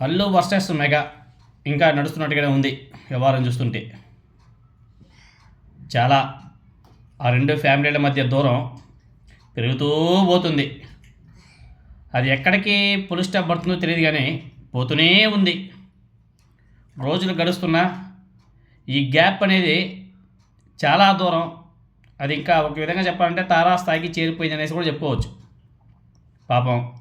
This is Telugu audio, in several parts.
Allu versus mega. ఇంకా నడుస్తున్నట్టుగానే ఉంది వ్యవహారం చూస్తుంటే. చాలా ఆ రెండు ఫ్యామిలీల మధ్య దూరం పెరుగుతూ పోతుంది. అది ఎక్కడికి పులి స్టాప్ పడుతుందో తెలియదు కానీ పోతూనే ఉంది. రోజులు గడుస్తున్నా ఈ గ్యాప్ అనేది చాలా దూరం. అది ఇంకా ఒక విధంగా చెప్పాలంటే తారాస్థాయికి చేరిపోయింది అనేసి కూడా చెప్పుకోవచ్చు. పాపం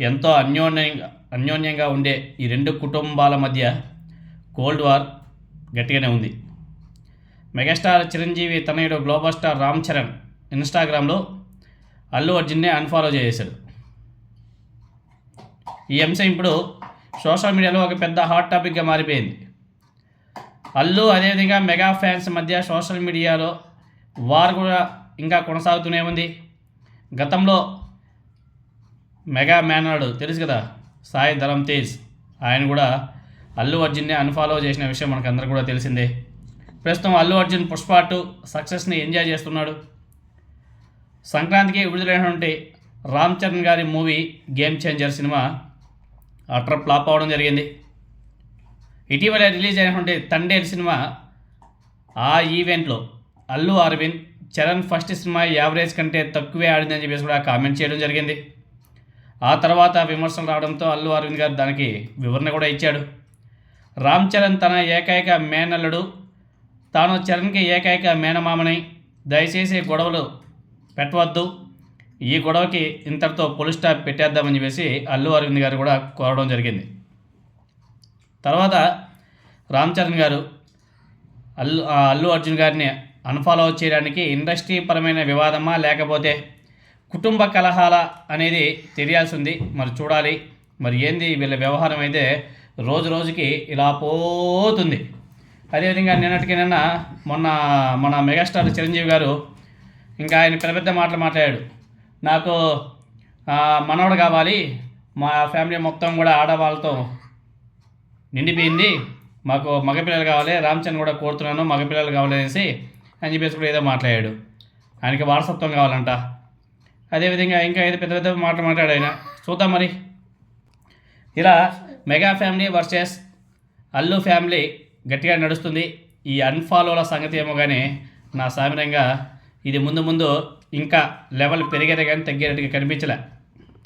ఎంతో అన్యోన్యంగా అన్యోన్యంగా ఉండే ఈ రెండు కుటుంబాల మధ్య కోల్డ్ వార్ గట్టిగానే ఉంది. మెగాస్టార్ చిరంజీవి తనయుడు గ్లోబల్ స్టార్ రామ్ చరణ్ ఇన్స్టాగ్రామ్లో అల్లు అర్జున్నే అన్ఫాలో చేశాడు. ఈ అంశం ఇప్పుడు సోషల్ మీడియాలో ఒక పెద్ద హాట్ టాపిక్గా మారిపోయింది. అల్లు అదేవిధంగా మెగా ఫ్యాన్స్ మధ్య సోషల్ మీడియాలో వార్ కూడా ఇంకా కొనసాగుతూనే ఉంది. గతంలో మెగా మేనర్డు తెలుసు కదా? సాయి ధరమ్ తేజ్. ఆయన కూడా అల్లు అర్జున్ని అన్ఫాలో చేసిన విషయం మనకు అందరికీ కూడా తెలిసిందే. ప్రస్తుతం అల్లు అర్జున్ పుష్ప టూ సక్సెస్ని ఎంజాయ్ చేస్తున్నాడు. సంక్రాంతికి విడుదలైనటువంటి రామ్ చరణ్ గారి movie game changer cinema utter flop అవడం జరిగింది. ఇటీవల రిలీజ్ అయినటువంటి తండేల్ సినిమా ఆ ఈవెంట్లో Allu Aravind Charan first cinema average కంటే తక్కువే ఆడిందని చెప్పేసి కూడా కామెంట్ చేయడం జరిగింది. ఆ తర్వాత విమర్శలు రావడంతో అల్లు అరవింద్ గారు దానికి వివరణ కూడా ఇచ్చాడు. రామ్ చరణ్ తన ఏకైక మేనల్లుడు. తాను చరణ్కి ఏకైక మేనమామని దయచేసి గొడవలు పెట్టవద్దు. ఈ గొడవకి ఇంతటితో పోలీస్ స్టాప్ పెట్టేద్దామని చెప్పేసి అల్లు అరవింద్ గారు కూడా కోరడం జరిగింది. తర్వాత రామ్ చరణ్ గారు అల్లు ఆ అల్లు అర్జున్ గారిని అన్ఫాలో చేయడానికి ఇండస్ట్రీ పరమైన వివాదమా లేకపోతే కుటుంబ కలహాల అనేది తెలియాల్సి ఉంది మరి చూడాలి. మరి ఏంది వీళ్ళ వ్యవహారం అయితే? రోజు రోజుకి ఇలా పోతుంది. అదేవిధంగా నిన్నటికి నిన్న మొన్న మన మెగాస్టార్ చిరంజీవి గారు ఇంకా ఆయన పెద్ద పెద్ద మాటలు మాట్లాడాడు. నాకు మనవడు కావాలి. మా ఫ్యామిలీ మొత్తం కూడా ఆడవాళ్ళతో నిండిపోయింది. మాకు మగపిల్లలు కావాలి. రామచంద్ర కూడా కోరుతున్నాను. మగపిల్లలు కావాలి అనేసి అని చెప్పేసి కూడా ఏదో మాట్లాడాడు. ఆయనకి వారసత్వం కావాలంట. అదేవిధంగా ఇంకా ఏదో పెద్ద పెద్ద మాటలు మాట్లాడు ఆయన. చూద్దాం మరి. ఇలా mega family versus Allu family గట్టిగా నడుస్తుంది. ఈ అన్ఫాలోల సంగతి ఏమో కానీ నా సామిరంగా ఇది ముందు ముందు ఇంకా లెవెల్ పెరిగేదే కానీ తగ్గేటట్టుగా కనిపించలే.